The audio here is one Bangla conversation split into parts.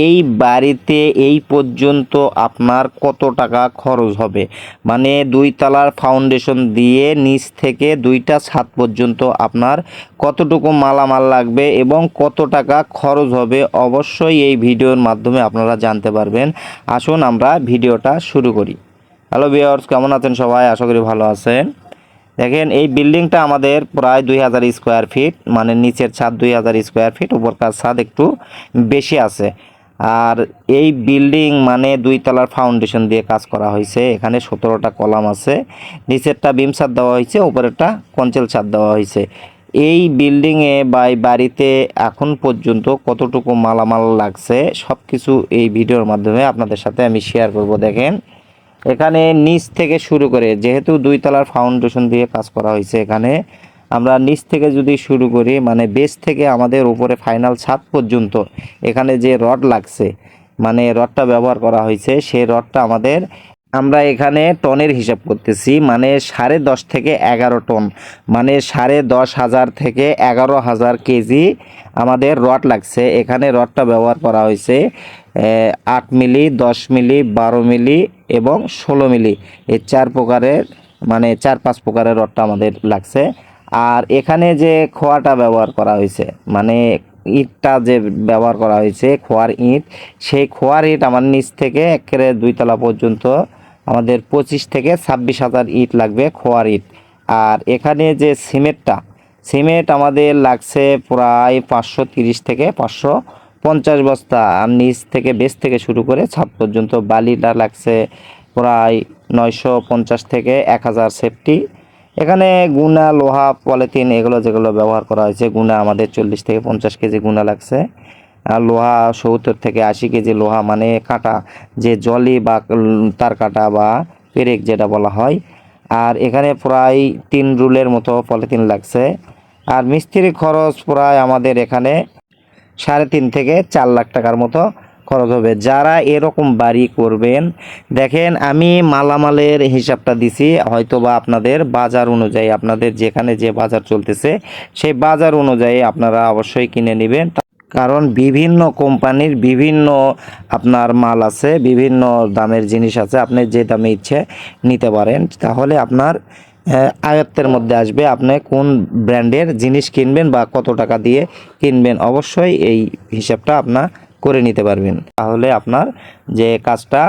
এই বাড়িতে এই পর্যন্ত আপনার কত টাকা খরচ হবে? মানে দুই তলার ফাউন্ডেশন দিয়ে নিচ থেকে দুইটা ছাদ পর্যন্ত আপনার কতটুকু মালামাল লাগবে এবং কত টাকা খরচ হবে অবশ্যই এই ভিডিওর মাধ্যমে আপনারা জানতে পারবেন। আসুন আমরা ভিডিওটা শুরু করি। হ্যালো বিয়ার্স কেমন আছেন সবাই? আশা করি ভালো আছেন। দেখেন, এই বিল্ডিংটা আমাদের প্রায় দুই হাজার স্কোয়ার ফিট মানে নিচের ছাদ দুই হাজার স্কোয়ার ফিট উপরকার ছাদ একটু বেশি আছে। আর এই বিল্ডিং মানে দুই তলার ফাউন্ডেশন দিয়ে কাজ করা হয়েছে। এখানে সতেরোটা কলাম আছে। নিচেরটা বিম ছাদ দেওয়া হয়েছে, উপরেরটা কঞ্চেল ছাদ দেওয়া হয়েছে। এই বিল্ডিংয়ে বা এই বাড়িতে এখন পর্যন্ত কতটুকু মালামাল লাগছে সব কিছু এই ভিডিওর মাধ্যমে আপনাদের সাথে আমি শেয়ার করব। দেখেন, এখানে নিচ থেকে শুরু করে, যেহেতু দুই তলার ফাউন্ডেশন দিয়ে কাজ করা হয়েছে এখানে আমরা নিচ থেকে যদি শুরু করি মানে বেস থেকে আমাদের উপরে ফাইনাল ছাদ পর্যন্ত, এখানে যে রড লাগছে মানে রডটা ব্যবহার করা হয়েছে, সেই রডটা আমাদের, আমরা এখানে টনের হিসাব করতেছি মানে সাড়ে দশ থেকে এগারো টন মানে সাড়ে দশ হাজার থেকে এগারো হাজার কেজি আমাদের রড লাগছে। এখানে রডটা ব্যবহার করা হয়েছে আট মিলি, দশ মিলি, বারো মিলি এবং ষোলো মিলি। এই চার প্রকারের মানে চার পাঁচ প্রকারের রডটা আমাদের লাগছে। আর এখানে যে খোয়াটা ব্যবহার করা হয়েছে মানে ইটটা যে ব্যবহার করা হয়েছে, খোয়ার ইট, সেই খোয়ার ইট আমার নিচ থেকে একেবারে দুইতলা পর্যন্ত আমাদের পঁচিশ থেকে ছাব্বিশ হাজার ইট লাগবে খোয়ার ইট। আর এখানে যে সিমেন্টটা, সিমেন্ট আমাদের লাগছে প্রায় পাঁচশো তিরিশ থেকে পাঁচশো পঞ্চাশ বস্তা, আর নিচ থেকে বেস থেকে শুরু করে ছাদ পর্যন্ত বালিটা লাগছে প্রায় নয়শো পঞ্চাশ থেকে এক হাজার সেফটি এখানে গুনা, লোহা, পলিথিন এগুলো যেগুলো ব্যবহার করা হয়েছে, গুনা আমাদের চল্লিশ থেকে পঞ্চাশ কেজি গুনা লাগছে। আর লোহা সত্তর থেকে আশি কেজি লোহা মানে কাটা, যে জলি বা তার কাটা বা পেরেক যেটা বলা হয়। আর এখানে প্রায় তিন রুলের মতো পলিথিন লাগছে। আর মিস্ত্রি খরচ প্রায় আমাদের এখানে সাড়ে তিন থেকে চার লাখ টাকার মতো। খরচ হবে। যারা এরকম বাড়ি করবেন, দেখেন আমি মালামালের হিসাবটা দিছি হয়তো বা আপনাদের বাজার অনুযায়ী, আপনাদের যেখানে যে বাজার চলতেছে, সেই বাজার অনুযায়ী আপনারা অবশ্যই কিনে নেবেন। কারণ বিভিন্ন কোম্পানির বিভিন্ন আপনার মাল আছে, বিভিন্ন দামের জিনিস আছে, আপনি যে দামে ইচ্ছে নিতে পারেন। তাহলে আপনার আয়ত্তের মধ্যে আসবে আপনি কোন ব্র্যান্ডের জিনিস কিনবেন বা কত টাকা দিয়ে কিনবেন। অবশ্যই এই হিসাবটা আপনার করে নিতে পারবেন। তাহলে আপনার যে কাজটা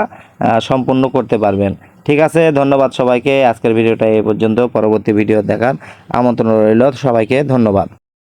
সম্পূর্ণ করতে পারবেন। ঠিক আছে, ধন্যবাদ সবাইকে। আজকের ভিডিওটা এই পর্যন্ত। পরবর্তী ভিডিও দেখার আমন্ত্রণ রইল সবাইকে। ধন্যবাদ।